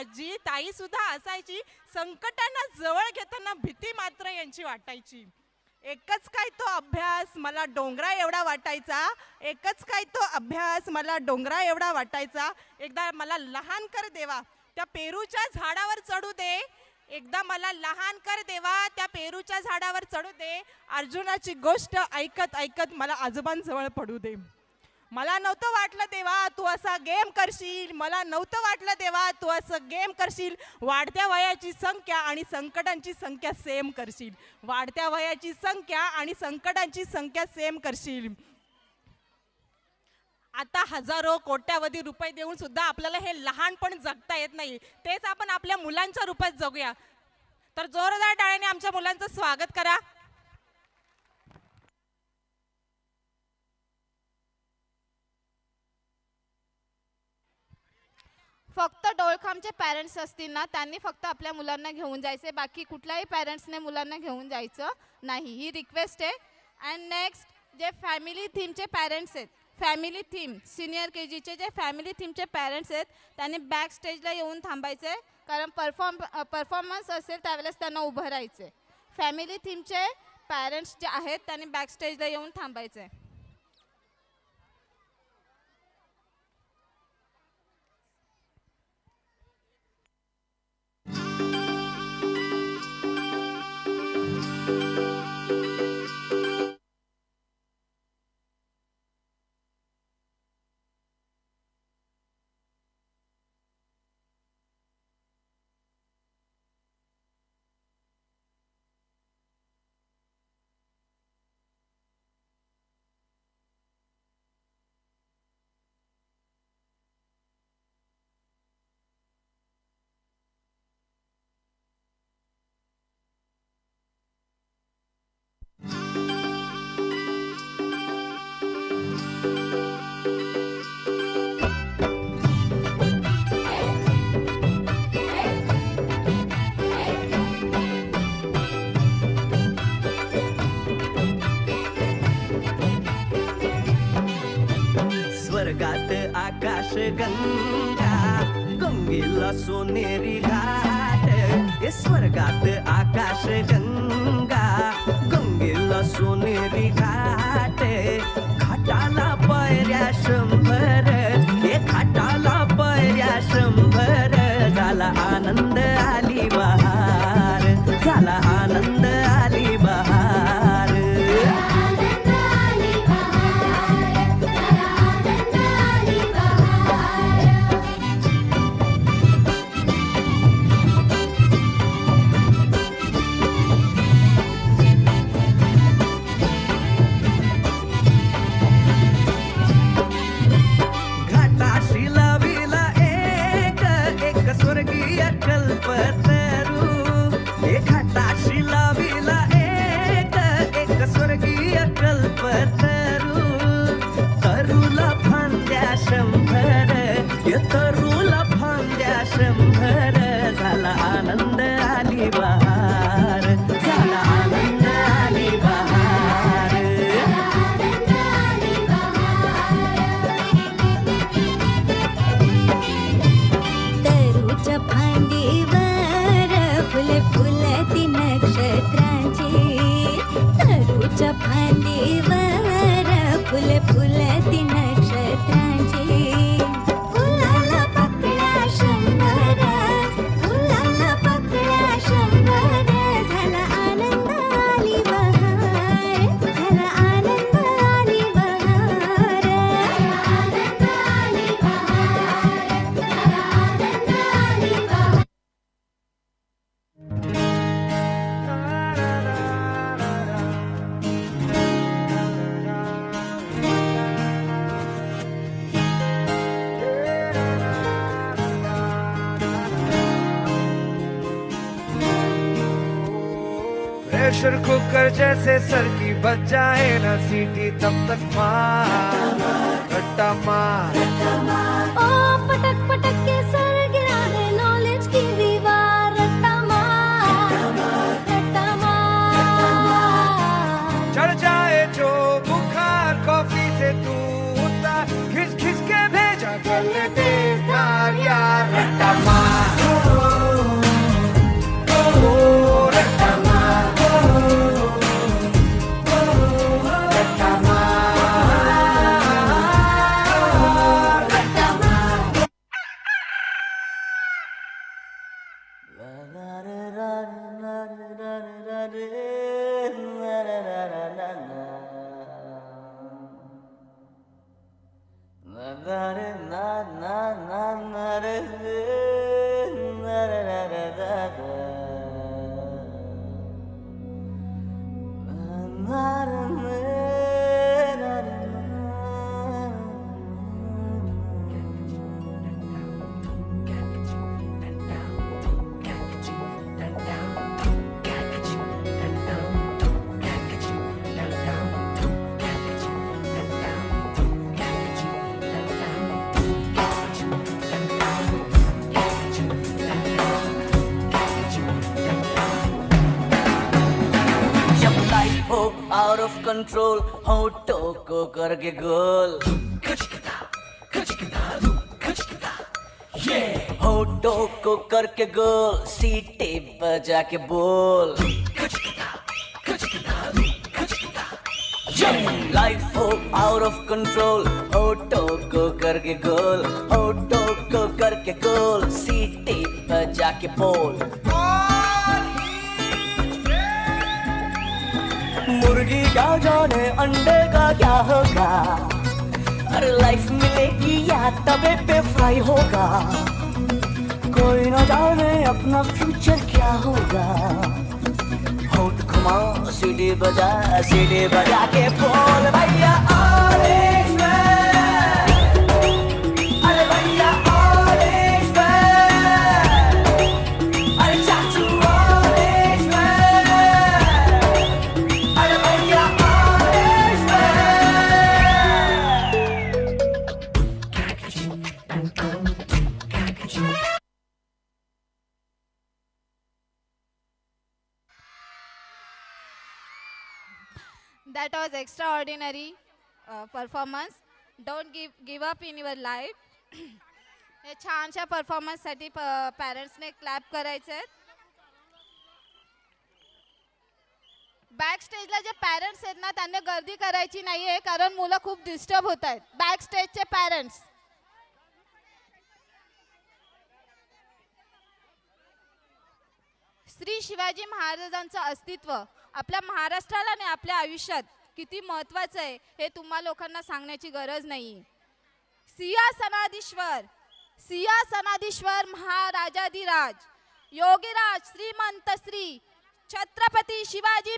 आजी ताई सुद्धा असायची. संकटांना जवळ घेताना भीती मात्र यांची वाटायची. एकच काय तो अभ्यास मला डोंगरा एवढा वाटायचा. एकच काय तो अभ्यास मला डोंगरा एवढा वाटायचा. एकदा मला लहान कर देवा त्या पेरूच्या झाडावर चढू दे. एकदा मला लहान कर देवा त्या पेरूच्या झाडावर चढू दे. अर्जुनाची गोष्ट ऐकत ऐकत मला आजोबांजवळ पडू दे. मला नव्हतं वाटलं देवा तू असा गेम करशील. मला नव्हतं वाटलं देवा तू असं गेम करशील. वाढत्या वयाची संख्या आणि संकटांची संख्या सेम करशील. वाढत्या वयाची संख्या आणि संकटांची संख्या सेम करशील. आता हजारो कोट्यावधी रुपये देऊन सुद्धा आपल्याला हे लहानपण जगता येत नाही. तेच आपण आपल्या मुलांच्या रूपात जगूया. तर जोरदार टाळ्याने आमच्या मुलांचं स्वागत करा. फक्त डोळखामचे पॅरेंट्स असतील ना त्यांनी फक्त आपल्या मुलांना घेऊन जायचे. बाकी कुठल्याही पॅरेंट्सने मुलांना घेऊन जायचं नाही. ही रिक्वेस्ट आहे. अँड नेक्स्ट जे फॅमिली थीमचे पॅरेंट्स आहेत फॅमिली थीम सिनियर के जीचे जे फॅमिली थीमचे पॅरेंट्स आहेत त्यांनी बॅक स्टेजला येऊन थांबायचे. कारण परफॉर्म परफॉर्मन्स असेल त्यावेळेस त्यांना उभं राहायचे. फॅमिली थीमचे पॅरेंट्स जे आहेत त्यांनी बॅक स्टेजला येऊन थांबायचे. सोनेरी घाट Bye. Pressure cooker जैसे सर की बच जाए ना सीटी तब तक मार रट्टा मार। ओ पटक पटक के सर রে आउट ऑफ़ कंट्रोल होठों को करके गोल को करके गोल। सीटे बजा के बोल। लाइफ हो आउट ऑफ़ कंट्रोल होठों को करके गोल होठों को करके गोल। सीटे बजा के बोल। मुर्गी क्या जाने, अंडे का क्या होगा? अरे लाइफ मिलेगी या तबे पे फ्राई होगा? कोई ना जाने अपना फ्यूचर क्या होगा? होट घुमा, सीढ़ी बजा सीढ़ी बजा के बोल, भैया That was extraordinary uh, performance. Don't give give up in your life. हे छानशा परफॉर्मन्ससाठी पॅरेंट्सने क्लॅप करायचे बॅक स्टेजला जे पॅरेंट्स आहेत ना त्यांना गर्दी करायची नाही आहे कारण मुलं खूप डिस्टर्ब होत आहेत बॅक स्टेजचे पॅरेंट्स श्री शिवाजी महाराजांचं अस्तित्व आपल्या महाराष्ट्राला आणि आपल्या आयुष्यात किती महत्वाचं आहे हे तुम्हा लोकांना सांगण्याची गरज नाही. सिंहासनाधीश्वर सिंहासनाधीश्वर महाराजाधिराज योगीराज श्रीमंत श्री छत्रपती शिवाजी